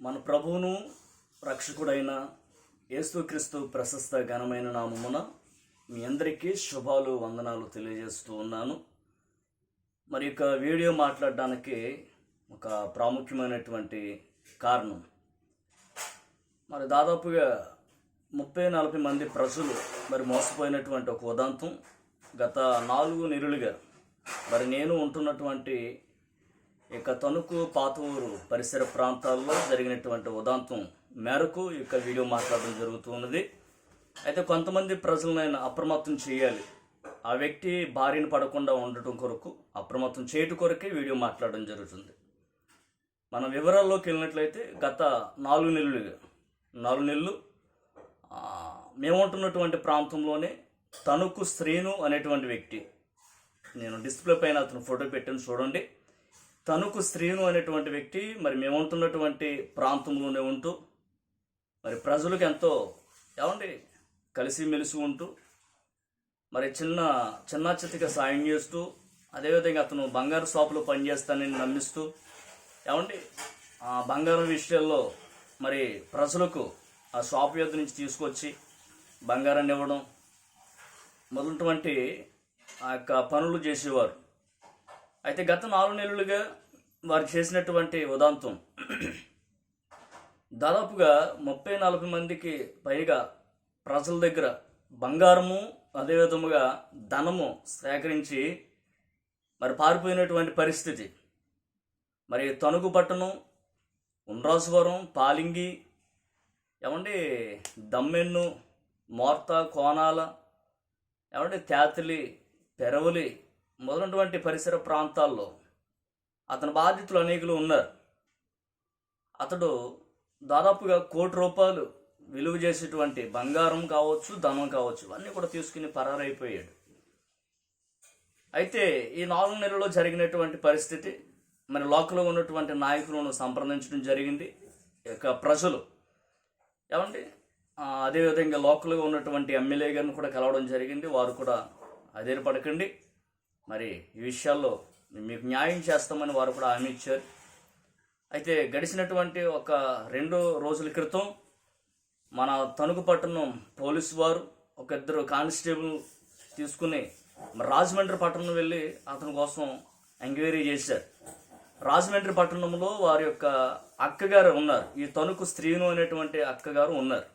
మన ప్రభువును రక్షకుడైన యేసుక్రీస్తు ప్రశస్త ఘనమైన నామమున మీ అందరికీ శుభాలు వందనాలు తెలియజేస్తూ ఉన్నాను. మరి ఇక వీడియో మాట్లాడడానికి ఒక ప్రాముఖ్యమైనటువంటి కారణం. మరి దాదాపుగా ముప్పై నలభై మంది ప్రజలు మరి మోసపోయినటువంటి ఒక ఉదాంతం గత నాలుగు నెలలుగా మరి నేను ఉంటున్నటువంటి ఇక తణుకు పాత ఊరు పరిసర ప్రాంతాల్లో జరిగినటువంటి ఉదాంతం మేరకు ఇక యొక్క వీడియో మాట్లాడడం జరుగుతూ ఉన్నది. అయితే కొంతమంది ప్రజలనైనా అప్రమత్తం చేయాలి. ఆ వ్యక్తి భార్యను పడకుండా ఉండటం కొరకు అప్రమత్తం చేయటం కొరకే వీడియో మాట్లాడడం జరుగుతుంది. మన వివరాల్లోకి వెళ్ళినట్లయితే గత నాలుగు నెలలుగా నాలుగు నెలలు మేము ఉంటున్నటువంటి ప్రాంతంలోనే తణుకు శ్రీను అనేటువంటి వ్యక్తి. నేను డిస్ప్లే పైన అతను ఫోటో పెట్టాను చూడండి. తణుకు శ్రీను అనేటువంటి వ్యక్తి మరి మేము ఉంటున్నటువంటి ప్రాంతంలోనే ఉంటూ మరి ప్రజలకు ఎంతో ఏమండి కలిసిమెలిసి ఉంటూ మరి చిన్న చిన్న చితిగా సాయం చేస్తూ అదేవిధంగా అతను బంగారు షాపులో పనిచేస్తానని నమ్మిస్తూ ఏమండి ఆ బంగారం విషయాల్లో మరి ప్రజలకు ఆ షాప్ యొద్ నుంచి తీసుకొచ్చి బంగారాన్ని ఇవ్వడం మొదలటువంటి ఆ యొక్క పనులు చేసేవారు. అయితే గత నాలుగు నెలలుగా వారు చేసినటువంటి ఉదాంతం. దాదాపుగా ముప్పై నలభై మందికి పైగా ప్రజల దగ్గర బంగారము అదేవిధముగా ధనము సేకరించి మరి పారిపోయినటువంటి పరిస్థితి. మరి తణుకు పట్టణం ఉండ్రాసువరం పాలింగి ఏమండి దమ్మెన్ను మోర్త కోనాల ఏమంటే తేతలి పెరవలి మొదలైనటువంటి పరిసర ప్రాంతాల్లో అతని బాధితులు అనేకులు ఉన్నారు. అతడు దాదాపుగా కోటి రూపాయలు విలువ చేసేటువంటి బంగారం కావచ్చు ధనం కావచ్చు అన్నీ కూడా తీసుకుని పరారైపోయాడు. అయితే ఈ నాలుగు నెలల్లో జరిగినటువంటి పరిస్థితి మరి లోకల్లో ఉన్నటువంటి నాయకులను సంప్రదించడం జరిగింది. ఇక ప్రజలు ఏమండి? అదేవిధంగా లోకల్గా ఉన్నటువంటి ఎమ్మెల్యే గారిని కూడా కలవడం జరిగింది. వారు కూడా అధైర్యపడకండి మరి ఈ విషయాల్లో మీకు న్యాయం చేస్తామని వారు కూడా హామీ ఇచ్చారు. అయితే గడిచినటువంటి ఒక రెండు రోజుల క్రితం మన తణుకు పట్టణం పోలీసు వారు ఒక ఇద్దరు కానిస్టేబుల్ తీసుకుని రాజమండ్రి పట్టణం వెళ్ళి అతని కోసం ఎంక్వైరీ చేశారు. రాజమండ్రి పట్టణంలో వారి యొక్క అక్కగారు ఉన్నారు. ఈ తణుకు స్త్రీను అనేటువంటి అక్కగారు ఉన్నారు.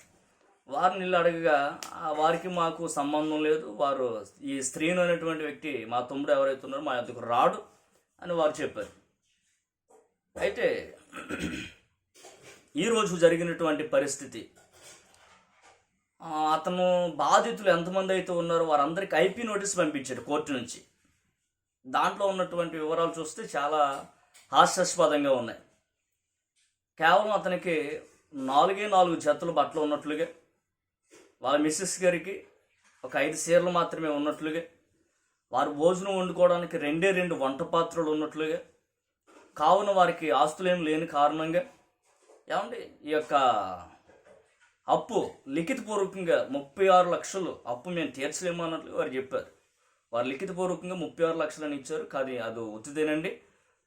వారిని ఇల్లు అడగగా ఆ వారికి మాకు సంబంధం లేదు వారు ఈ స్త్రీను అనేటువంటి వ్యక్తి మా తమ్ముడు ఎవరైతే ఉన్నారో మా యొద్దకు రాడు అని వారు చెప్పారు. అయితే ఈరోజు జరిగినటువంటి పరిస్థితి అతను బాధితులు ఎంతమంది అయితే ఉన్నారో వారందరికీ ఐపీ నోటీస్ పంపించాడు కోర్టు నుంచి. దాంట్లో ఉన్నటువంటి వివరాలు చూస్తే చాలా హాస్యాస్పదంగా ఉన్నాయి. కేవలం అతనికి నాలుగే నాలుగు జతలు బట్టలు ఉన్నట్లుగా వాళ్ళ మిస్సెస్ గారికి ఒక ఐదు చీరలు మాత్రమే ఉన్నట్లుగా వారు భోజనం వండుకోవడానికి రెండే రెండు వంట పాత్రలు ఉన్నట్లుగా కావున వారికి ఆస్తులేం లేని కారణంగా ఏమండి ఈ యొక్క అప్పు లిఖితపూర్వకంగా ముప్పై ఆరు లక్షలు అప్పు మేము తీర్చలేము అన్నట్లు వారు చెప్పారు. వారు లిఖితపూర్వకంగా ముప్పై ఆరు లక్షలని ఇచ్చారు కానీ అది ఉచితేనండి.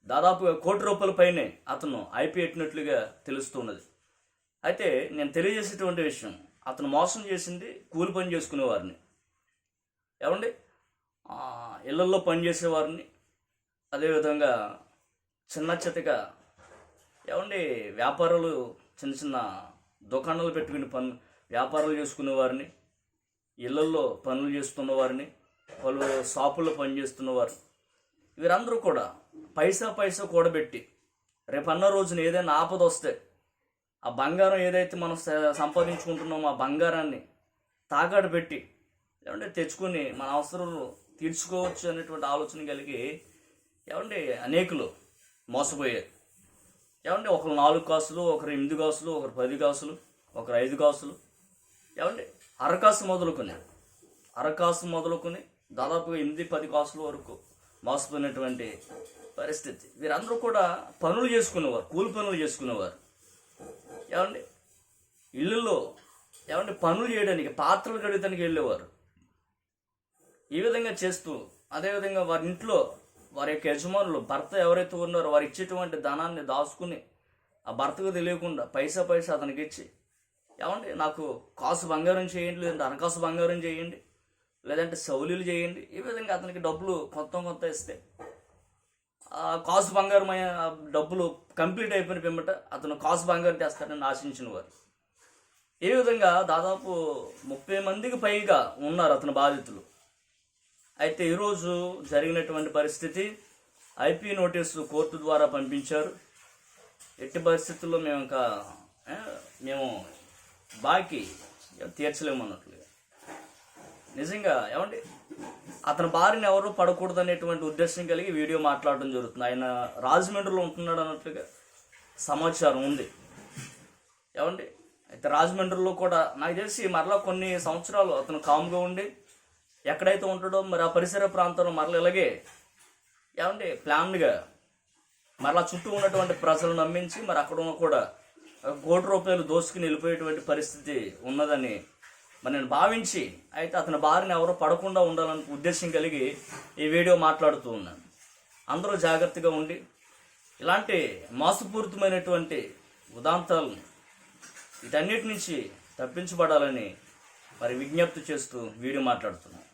దాదాపుగా కోటి రూపాయల పైనే అతను అయిపోయేట్టినట్లుగా తెలుస్తున్నది అయితే నేను తెలియజేసేటువంటి విషయం అతను మోసం చేసింది కూలి పని చేసుకునే వారిని ఏమండి ఇళ్ళల్లో పనిచేసేవారిని అదేవిధంగా చిన్న చితగా ఏమండి? వ్యాపారాలు చిన్న చిన్న దుకాణాలు పెట్టుకుని పని వ్యాపారాలు చేసుకునే వారిని ఇళ్ళల్లో పనులు చేస్తున్న వారిని పలు షాపుల్లో పనిచేస్తున్న వారు వీరందరూ కూడా పైసా పైసా కూడబెట్టి రేపు అన్న రోజున ఏదైనా ఆపద వస్తే ఆ బంగారం ఏదైతే మనం సంపాదించుకుంటున్నామో ఆ బంగారాన్ని తాకట్టు పెట్టి ఏమంటే తెచ్చుకొని మన అవసరాలు తీర్చుకోవచ్చు అనేటువంటి ఆలోచన కలిగి ఏమంటే అనేకులు మోసపోయారు. ఏమంటే ఒకరు నాలుగు కాసులు ఒకరు ఎనిమిది కాసులు ఒకరు పది కాసులు ఒకరు ఐదు కాసులు ఏమంటే అరకాసు మొదలుకొని అరకాసు మొదలుకొని దాదాపు ఎనిమిది పది కాసుల వరకు మోసపోయినటువంటి పరిస్థితి. వీరందరూ కూడా పనులు చేసుకునేవారు కూలి పనులు చేసుకునేవారు. ఏమండి? ఇళ్ళల్లో ఏమంటే పనులు చేయడానికి పాత్రలు కడగడానికి వెళ్ళేవారు. ఈ విధంగా చేస్తూ అదేవిధంగా వారి ఇంట్లో వారి యొక్క యజమానులు భర్త ఎవరైతే ఉన్నారో వారు ఇచ్చేటువంటి ధనాన్ని దాచుకుని ఆ భర్తకు తెలియకుండా పైసా పైసా అతనికి ఇచ్చి ఏమండి నాకు కాసు బంగారం చేయండి లేదంటే అనకాసు బంగారం చేయండి లేదంటే సౌలీలు చేయండి ఈ విధంగా అతనికి డబ్బులు కొంత కొంత ఇస్తే కాసు బంగారం డబ్బులు కంప్లీట్ అయిపోయిన పిమ్మట అతను కాసు బంగారం చేస్తాడని ఆశించిన వారు. ఈ విధంగా దాదాపు ముప్పై మందికి పైగా ఉన్నారు అతని బాధితులు. అయితే ఈరోజు జరిగినటువంటి పరిస్థితి ఐపీ నోటీసు కోర్టు ద్వారా పంపించారు. ఎట్టి పరిస్థితుల్లో మేము ఇంకా మేము బాకీ తీర్చలేము అన్నట్లుగా నిజంగా ఏమండి? అతని భార్యను ఎవరు పడకూడదు అనేటువంటి ఉద్దేశం కలిగి వీడియో మాట్లాడడం జరుగుతుంది. ఆయన రాజమండ్రిలో ఉంటున్నాడు అన్నట్లుగా సమాచారం ఉంది. ఏమండి? అయితే రాజమండ్రిలో కూడా నాకు తెలిసి మరలా కొన్ని సంవత్సరాలు అతను కామ్గా ఉండి ఎక్కడైతే ఉంటాడో మరి ఆ పరిసర ప్రాంతంలో మరలా ఇలాగే ఏమండి ప్లాన్గా మరలా చుట్టూ ఉన్నటువంటి ప్రజలను నమ్మించి మరి అక్కడ కూడా కోటి రూపాయలు దోసుకుని వెళ్ళిపోయేటువంటి పరిస్థితి ఉన్నదని మరి నేను భావించి అయితే అతని బారిన ఎవరో పడకుండా ఉండాలని ఉద్దేశం కలిగి ఈ వీడియో మాట్లాడుతూ ఉన్నాను. అందరూ జాగ్రత్తగా ఉండి ఇలాంటి మోసపూరితమైనటువంటి ఉదాంతాలను వీటన్నిటి నుంచి తప్పించబడాలని మరి విజ్ఞప్తి చేస్తూ వీడియో మాట్లాడుతున్నాను.